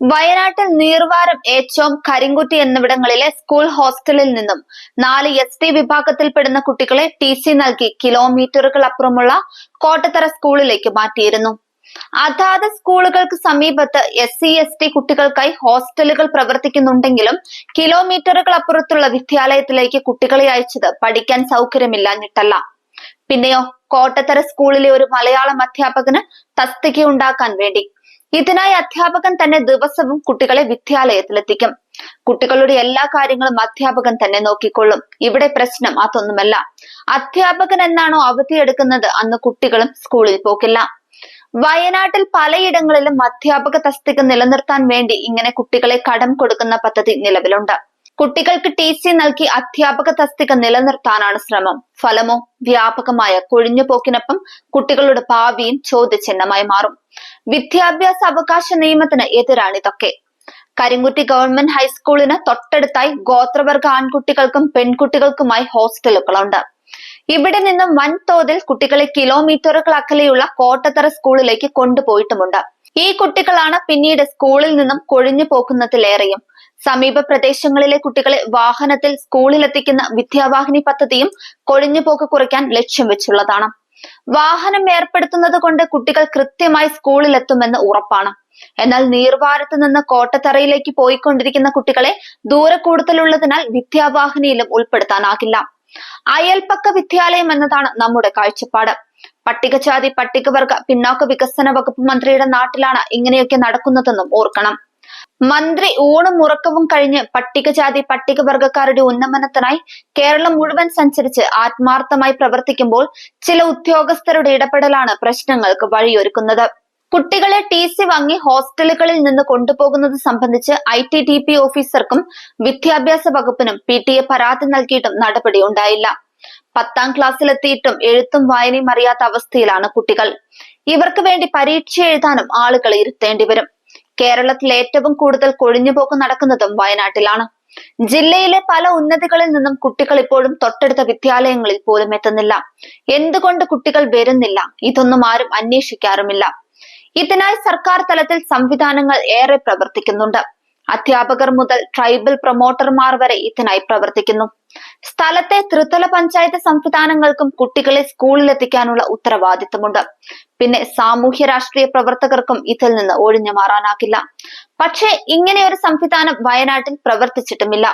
വയനാട്ടിൽ നീർവാരം ഏച്ചോം കരിങ്കുറ്റി എന്നിവിടങ്ങളിലെ സ്കൂൾ ഹോസ്റ്റലിൽ നിന്നും നാല് എസ് ടി വിഭാഗത്തിൽപ്പെടുന്ന കുട്ടികളെ ടി സി നൽകി കിലോമീറ്ററുകൾ അപ്പുറമുള്ള കോട്ടത്തറ സ്കൂളിലേക്ക് മാറ്റിയിരുന്നു. അതാത് സ്കൂളുകൾക്ക് സമീപത്ത് എസ് സി എസ് ടി കുട്ടികൾക്കായി ഹോസ്റ്റലുകൾ പ്രവർത്തിക്കുന്നുണ്ടെങ്കിലും കിലോമീറ്ററുകൾ അപ്പുറത്തുള്ള വിദ്യാലയത്തിലേക്ക് കുട്ടികളെ അയച്ചത് പഠിക്കാൻ സൗകര്യമില്ലാഞ്ഞിട്ടല്ല. പിന്നെയോ കോട്ടത്തറ സ്കൂളിലെ ഒരു മലയാളം അധ്യാപകന് തസ്തിക ഉണ്ടാക്കാൻ വേണ്ടി ഇതിനായി അധ്യാപകൻ തന്നെ ദിവസവും കുട്ടികളെ വിദ്യാലയത്തിലെത്തിക്കും. കുട്ടികളുടെ എല്ലാ കാര്യങ്ങളും അധ്യാപകൻ തന്നെ നോക്കിക്കൊള്ളും. ഇവിടെ പ്രശ്നം അതൊന്നുമല്ല. അധ്യാപകൻ എന്നാണോ അവധി എടുക്കുന്നത് അന്ന് കുട്ടികളും സ്കൂളിൽ പോകില്ല വയനാട്ടിൽ പലയിടങ്ങളിലും അധ്യാപക തസ്തിക നിലനിർത്താൻ വേണ്ടി ഇങ്ങനെ കുട്ടികളെ കടം കൊടുക്കുന്ന പദ്ധതി നിലവിലുണ്ട്. കുട്ടികൾക്ക് ടി സി നൽകി അധ്യാപക തസ്തിക നിലനിർത്താനാണ് ശ്രമം. ഫലമോ വ്യാപകമായ കൊഴിഞ്ഞുപോക്കിനൊപ്പം കുട്ടികളുടെ ഭാവിയും ചോദ്യചിഹ്നമായി മാറും. വിദ്യാഭ്യാസ അവകാശ നിയമത്തിന് എതിരാണിതൊക്കെ കരിങ്കുറ്റി ഗവൺമെന്റ് ഹൈസ്കൂളിന് തൊട്ടടുത്തായി ഗോത്രവർഗ ആൺകുട്ടികൾക്കും പെൺകുട്ടികൾക്കുമായി ഹോസ്റ്റലുകളുണ്ട്. ഇവിടെ നിന്നും വൻതോതിൽ കുട്ടികളെ കിലോമീറ്ററുകൾ അകലെയുള്ള കോട്ടത്തറ സ്കൂളിലേക്ക് കൊണ്ടുപോയിട്ടുമുണ്ട്. ഈ കുട്ടികളാണ് പിന്നീട് സ്കൂളിൽ നിന്നും കൊഴിഞ്ഞു പോകുന്നതിലേറെയും സമീപ പ്രദേശങ്ങളിലെ കുട്ടികളെ വാഹനത്തിൽ സ്കൂളിലെത്തിക്കുന്ന വിദ്യാവാഹിനി പദ്ധതിയും കൊഴിഞ്ഞുപോക്ക് കുറയ്ക്കാൻ ലക്ഷ്യം വെച്ചുള്ളതാണ്. വാഹനം ഏർപ്പെടുത്തുന്നത് കൊണ്ട് കുട്ടികൾ കൃത്യമായി സ്കൂളിലെത്തുമെന്ന് ഉറപ്പാണ്. എന്നാൽ നീർവാരത്ത് നിന്ന് കോട്ടത്തറയിലേക്ക് പോയിക്കൊണ്ടിരിക്കുന്ന കുട്ടികളെ ദൂരെ കൂടുതലുള്ളതിനാൽ വിദ്യാവാഹിനിയിലും ഉൾപ്പെടുത്താനാകില്ല. അയൽപ്പക്ക വിദ്യാലയം എന്നതാണ് നമ്മുടെ കാഴ്ചപ്പാട്. പട്ടികജാതി പട്ടികവർഗ പിന്നോക്ക വികസന വകുപ്പ് മന്ത്രിയുടെ നാട്ടിലാണ് ഇങ്ങനെയൊക്കെ നടക്കുന്നതെന്നും ഓർക്കണം. മന്ത്രി ഊണും ഉറക്കവും കഴിഞ്ഞ് പട്ടികജാതി പട്ടികവർഗക്കാരുടെ ഉന്നമനത്തിനായി കേരളം മുഴുവൻ സഞ്ചരിച്ച് ആത്മാർത്ഥമായി പ്രവർത്തിക്കുമ്പോൾ ചില ഉദ്യോഗസ്ഥരുടെ ഇടപെടലാണ് പ്രശ്നങ്ങൾക്ക് വഴിയൊരുക്കുന്നത്. കുട്ടികളെ ടി സി വാങ്ങി ഹോസ്റ്റലുകളിൽ നിന്ന് കൊണ്ടുപോകുന്നത് സംബന്ധിച്ച് ഐ ടി ഡി പി ഓഫീസർക്കും വിദ്യാഭ്യാസ വകുപ്പിനും പി ടി എ പരാതി നൽകിയിട്ടും നടപടി ഉണ്ടായില്ല. പത്താം ക്ലാസ്സിലെത്തിയിട്ടും എഴുത്തും വായനയും അറിയാത്ത അവസ്ഥയിലാണ് കുട്ടികൾ. ഇവർക്ക് വേണ്ടി പരീക്ഷ എഴുതാനും ആളുകളെ ഇരുത്തേണ്ടി വരും. കേരളത്തിൽ ഏറ്റവും കൂടുതൽ കൊഴിഞ്ഞുപോക്ക് നടക്കുന്നതും വയനാട്ടിലാണ്. ജില്ലയിലെ പല ഉന്നതികളിൽ നിന്നും കുട്ടികൾ ഇപ്പോഴും തൊട്ടടുത്ത വിദ്യാലയങ്ങളിൽ പോലും എത്തുന്നില്ല. എന്തുകൊണ്ട് കുട്ടികൾ വരുന്നില്ല? ഇതൊന്നും ആരും അന്വേഷിക്കാറുമില്ല. ഇതിനായി സർക്കാർ തലത്തിൽ സംവിധാനങ്ങൾ ഏറെ പ്രവർത്തിക്കുന്നുണ്ട്. അധ്യാപകർ മുതൽ ട്രൈബൽ പ്രൊമോട്ടർമാർ വരെ ഇതിനായി പ്രവർത്തിക്കുന്നു. സ്ഥലത്തെ ത്രിതല പഞ്ചായത്ത് സംവിധാനങ്ങൾക്കും കുട്ടികളെ സ്കൂളിലെത്തിക്കാനുള്ള ഉത്തരവാദിത്തമുണ്ട്. പിന്നെ സാമൂഹ്യ രാഷ്ട്രീയ പ്രവർത്തകർക്കും ഇതിൽ നിന്ന് ഒഴിഞ്ഞു മാറാനാകില്ല. പക്ഷേ ഇങ്ങനെ ഒരു സംവിധാനം വയനാട്ടിൽ പ്രവർത്തിച്ചിട്ടുമില്ല.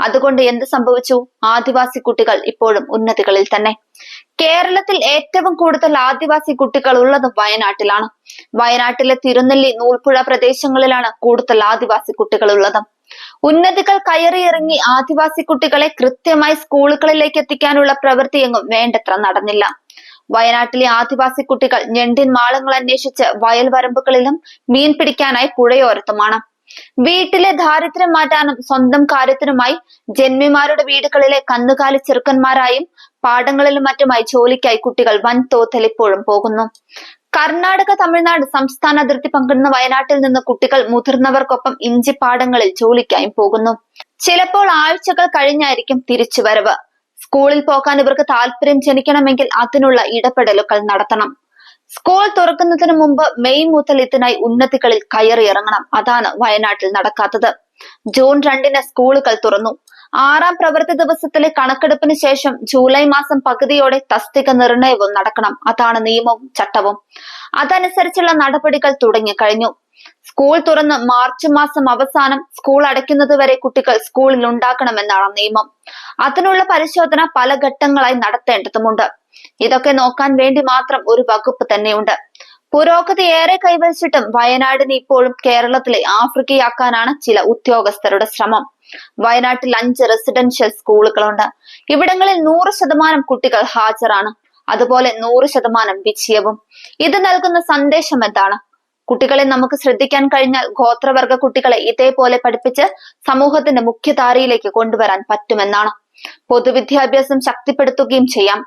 അതുകൊണ്ട് എന്ത് സംഭവിച്ചു? ആദിവാസി കുട്ടികൾ ഇപ്പോഴും ഉന്നതികളിൽ തന്നെ. കേരളത്തിൽ ഏറ്റവും കൂടുതൽ ആദിവാസി കുട്ടികൾ ഉള്ളത് വയനാട്ടിലാണ്. വയനാട്ടിലെ തിരുനെല്ലി നൂൽപ്പുഴ പ്രദേശങ്ങളിലാണ് കൂടുതൽ ആദിവാസി കുട്ടികൾ ഉള്ളത്. ഉന്നതികൾ കയറിയിറങ്ങി ആദിവാസി കുട്ടികളെ കൃത്യമായി സ്കൂളുകളിലേക്ക് എത്തിക്കാനുള്ള പ്രവൃത്തിയെങ്ങും വേണ്ടത്ര നടന്നില്ല. വയനാട്ടിലെ ആദിവാസി കുട്ടികൾ ഞെണ്ടിൻ മാളങ്ങൾ അന്വേഷിച്ച് വയൽ വരമ്പുകളിലും മീൻ പിടിക്കാനായി പുഴയോരത്തുമാണ്. വീട്ടിലെ ദാരിദ്ര്യം മാറ്റാനും സ്വന്തം കാര്യത്തിനുമായി ജന്മിമാരുടെ വീടുകളിലെ കന്നുകാലി ചെറുക്കന്മാരായും പാടങ്ങളിലും മറ്റുമായി ജോലിക്കായി കുട്ടികൾ വൻതോതിൽ ഇപ്പോഴും പോകുന്നു. കർണാടക തമിഴ്നാട് സംസ്ഥാന അതിർത്തി പങ്കിടുന്ന വയനാട്ടിൽ നിന്ന് കുട്ടികൾ മുതിർന്നവർക്കൊപ്പം ഇഞ്ചിപ്പാടങ്ങളിൽ ജോലിക്കായും പോകുന്നു. ചിലപ്പോൾ ആഴ്ചകൾ കഴിഞ്ഞായിരിക്കും തിരിച്ചുവരവ് സ്കൂളിൽ പോകാൻ ഇവർക്ക് താല്പര്യം ജനിക്കണമെങ്കിൽ അതിനുള്ള ഇടപെടലുകൾ നടത്തണം. സ്കൂൾ തുറക്കുന്നതിന് മുമ്പ് മെയ് മുതൽ ഇതിനായി ഉന്നതികളിൽ കയറിയിറങ്ങണം അതാണ് വയനാട്ടിൽ നടക്കാത്തത്. ജൂൺ രണ്ടിന് സ്കൂളുകൾ തുറന്നു. ആറാം പ്രവൃത്തി ദിവസത്തിലെ കണക്കെടുപ്പിന് ശേഷം ജൂലൈ മാസം പകുതിയോടെ തസ്തിക നിർണയവും നടക്കണം. അതാണ് നിയമവും ചട്ടവും. അതനുസരിച്ചുള്ള നടപടികൾ തുടങ്ങിക്കഴിഞ്ഞു സ്കൂൾ തുറന്ന് മാർച്ച് മാസം അവസാനം സ്കൂൾ അടയ്ക്കുന്നത് വരെ കുട്ടികൾ സ്കൂളിൽ ഉണ്ടാക്കണമെന്നാണ് നിയമം. അതിനുള്ള പരിശോധന പല ഘട്ടങ്ങളായി നടത്തേണ്ടതുമുണ്ട്. ഇതൊക്കെ നോക്കാൻ വേണ്ടി മാത്രം ഒരു വകുപ്പ് തന്നെയുണ്ട്. പുരോഗതി ഏറെ കൈവരിച്ചിട്ടും വയനാടിന് ഇപ്പോഴും കേരളത്തിലെ ആഫ്രിക്കയാക്കാനാണ് ചില ഉദ്യോഗസ്ഥരുടെ ശ്രമം. വയനാട്ടിൽ അഞ്ച് റെസിഡൻഷ്യൽ സ്കൂളുകളുണ്ട്. ഇവിടങ്ങളിൽ നൂറ് ശതമാനം കുട്ടികൾ ഹാജരാണ്. അതുപോലെ നൂറ് ശതമാനം വിജയവും. ഇത് നൽകുന്ന സന്ദേശം എന്താണ്? കുട്ടികളെ നമുക്ക് ശ്രദ്ധിക്കാൻ കഴിഞ്ഞാൽ ഗോത്രവർഗ കുട്ടികളെ ഇതേപോലെ പഠിപ്പിച്ച് സമൂഹത്തിന്റെ മുഖ്യധാരയിലേക്ക് കൊണ്ടുവരാൻ പറ്റുമെന്നാണ്. പൊതുവിദ്യാഭ്യാസം ശക്തിപ്പെടുത്തുകയും ചെയ്യാം.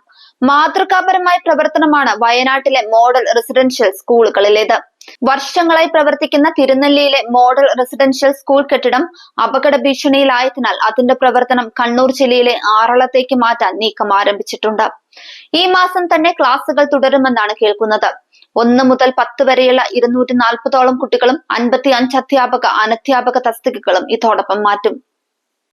മാതൃകാപരമായ പ്രവർത്തനമാണ് വയനാട്ടിലെ മോഡൽ റെസിഡൻഷ്യൽ സ്കൂളുകളിലേത്. വർഷങ്ങളായി പ്രവർത്തിക്കുന്ന തിരുനെല്ലിയിലെ മോഡൽ റെസിഡൻഷ്യൽ സ്കൂൾ കെട്ടിടം അപകട ഭീഷണിയിലായതിനാൽ അതിന്റെ പ്രവർത്തനം കണ്ണൂർ ജില്ലയിലെ ആറളത്തേക്ക് മാറ്റാൻ നീക്കം ആരംഭിച്ചിട്ടുണ്ട്. ഈ മാസം തന്നെ ക്ലാസുകൾ തുടരുമെന്നാണ് കേൾക്കുന്നത്. ഒന്ന് മുതൽ പത്ത് വരെയുള്ള ഇരുന്നൂറ്റി നാൽപ്പതോളം കുട്ടികളും അൻപത്തി അഞ്ച് അധ്യാപക അനധ്യാപക തസ്തികകളും ഇതോടൊപ്പം മാറ്റും.